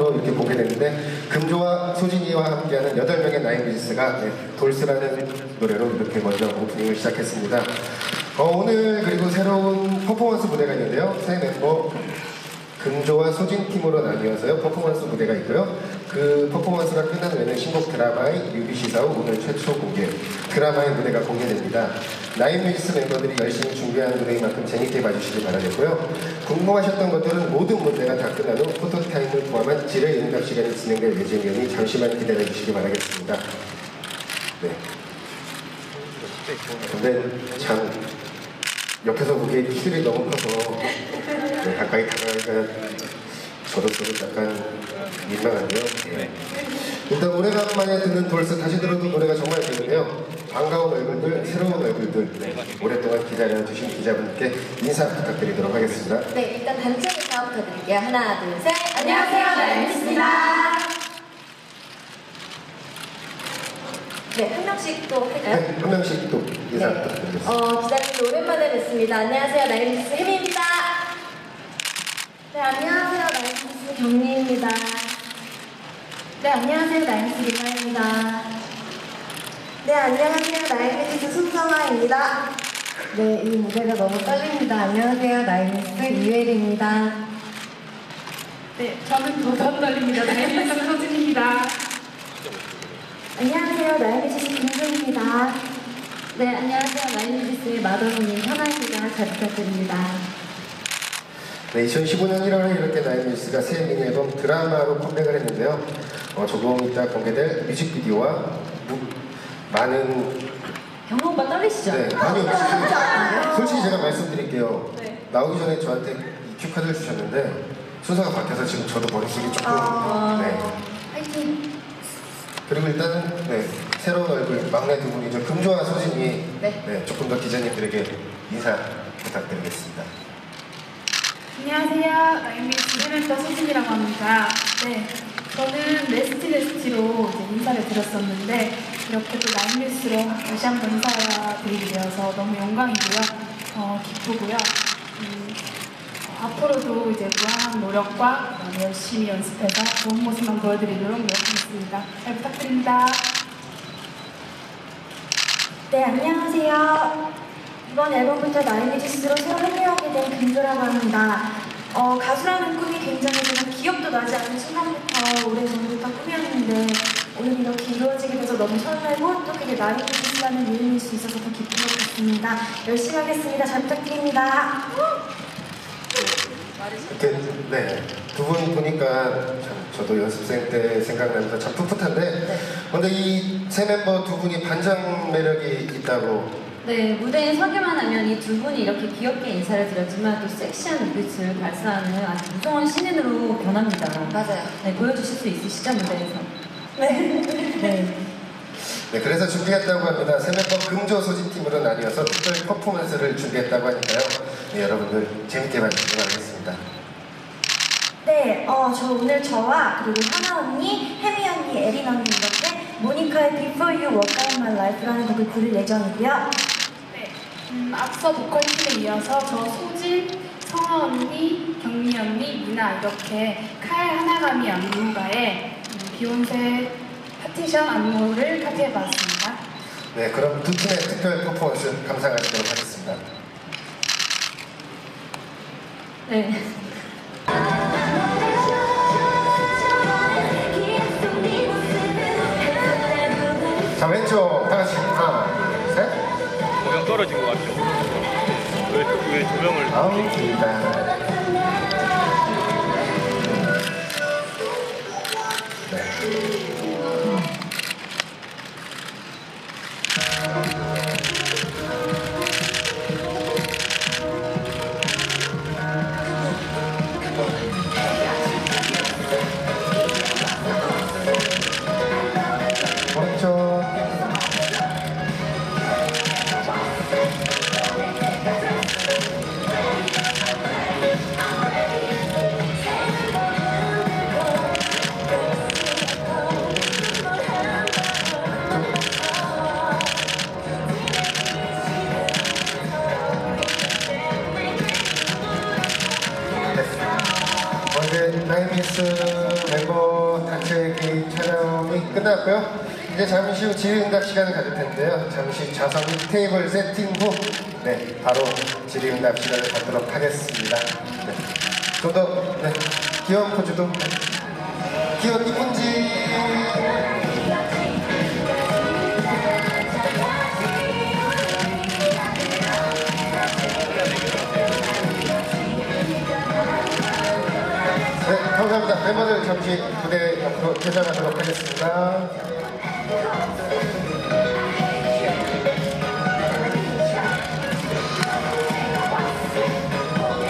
처음으로 이렇게 보게 됐는데 금조와 소진이와 함께하는 8명의 나인비지스가 네, 돌스라는 노래로 이렇게 먼저 오프닝을 시작했습니다. 어, 오늘 그리고 새로운 퍼포먼스 무대가 있는데요. 새 멤버 금조와 소진 팀으로 나뉘어서요 퍼포먼스 무대가 있고요. 그 퍼포먼스가 끝난 후에는 신곡 드라마의 뮤비시사 후 오늘 최초 공개 드라마의 무대가 공개됩니다. 나인뮤지스 멤버들이 열심히 준비한 무대인 만큼 재밌게 봐주시기 바라겠고요. 궁금하셨던 것들은 모든 무대가 다 끝난 후 포토타임을 포함한 지뢰 응답 시간이 진행될 예정이니 잠시만 기다려주시기 바라겠습니다. 네. 근데 참 옆에서 보기에 키들이 너무 커서 네, 가까이 다가가기가 저로서도 약간 민망한데요. 네. 일단 오래간만에 듣는 돌스 다시 들어도 노래가 정말 좋은데요. 반가운 얼굴들, 새로운 얼굴들 네, 오랫동안 기다려주신 기자분께 인사 부탁드리도록 하겠습니다. 네, 일단 단체 인사부터 드릴게요. 하나, 둘, 셋. 안녕하세요, 나연입니다. 네, 한 명씩 또 할까요? 네, 한 명씩 또 인사 부탁드리겠습니다. 어, 기자님들 오랜만에 뵙습니다. 안녕하세요, 나연미스 혜미입니다. 네, 안녕하세요, 나연미스 경리입니다. 네, 안녕하세요, 나연미스 리나입니다. 네, 안녕하세요, 나연미스 손성아입니다. 네, 이 무대가 너무 떨립니다. 안녕하세요, 나연미스 이웰입니다. 네, 저는 도전 떨립니다. 나이미스 소진입니다. 안녕하세요, 나연미스 김소입니다. 네, 안녕하세요, 나연미스 마더님 현아입니다. 잘 부탁드립니다. 네, 2015년 1월에 이렇게 나인뮤지스가 새 미니 앨범 드라마로 컴백을 했는데요. 어, 조금 이따 공개될 뮤직비디오와 무- 많은 경호 오빠 떨리시죠? 네, 아니요. 솔직히, 솔직히 제가 말씀드릴게요. 네. 나오기 전에 저한테 이 큐카드를 주셨는데 순서가 바뀌어서 지금 저도 머릿속이 조금 아. 네. 화이팅! 그리고 일단은 네, 새로운 얼굴 막내 두 분이죠. 금조와 소진이 네. 네, 조금 더 기자님들에게 인사 부탁드리겠습니다. 안녕하세요. 나이미스 헤멘터 소진이라고 합니다. 네, 저는 레스티 레스티로 이제 인사를 드렸었는데 이렇게 또 나이미스로 다시 한번 인사드리게 되어서 너무 영광이고요. 어, 기쁘고요. 음, 어, 앞으로도 이제 무한한 노력과 열심히 연습해서 좋은 모습만 보여드리도록 노력하겠습니다. 잘 부탁드립니다. 네, 안녕하세요. 이번 앨범부터 나이미지스로 새로 합류하게 된 금조라고 합니다. 어, 가수라는 꿈이 굉장히 제가 기억도 나지 않는 순간부터 오래전부터 꿈이었는데 오늘 이렇게 이루어지게 돼서 너무 설레고 또 그게 나이미지스라는 이름일 수 있어서 더 기쁜 것 같습니다. 열심히 하겠습니다. 잘 부탁드립니다. 이렇게 네, 두 분 보니까 참 저도 연습생 때 생각나면서 참 풋풋한데 근데 이 세 멤버 두 분이 반전 매력이 있다고 네, 무대에 서기만 하면 이 두 분이 이렇게 귀엽게 인사를 드렸지만 또 섹시한 눈빛을 발사하는 아주 무서운 신인으로 변합니다. 맞아요. 네, 보여주실 수 있으시죠, 무대에서? 네. 네. 네, 그래서 준비했다고 합니다. 세 멤버 금조 소진 팀으로 나뉘어서 특별 퍼포먼스를 준비했다고 하니까요. 네, 여러분들 재밌게 봐주시기 바라겠습니다. 네, 어, 저 오늘 저와 그리고 하나 언니, 혜미 언니, 에린 언니 이렇게 모니카의 Before You Walk Out My Life라는 곡을 부를 예정이고요. 네, 음, 앞서 보컬팀에 이어서 저 소진, 성아 언니, 경미 언니, 미나 이렇게 칼 하나감이 안무가의 음, 비욘세 파티션 안무를 카피해봤습니다. 네, 그럼 두 팀의 특별 퍼포먼스 감상하시도록 하겠습니다. 네. 자, 왼쪽 다 같이 하나, 둘, 셋. 조명 떨어진 것 같죠? 왜, 왜 조명을 아우, 길다. 네. 라이미스 멤버 단체기 촬영이 끝났고요. 이제 잠시 후 지리응답 시간을 가질 텐데요. 잠시 좌석 테이블 세팅 후 네, 바로 지리응답 시간을 갖도록 하겠습니다. 네. 좀더 네, 귀여운 포즈도 귀여운 이쁜지 잠시 무대 앞으로 퇴장하도록 하겠습니다.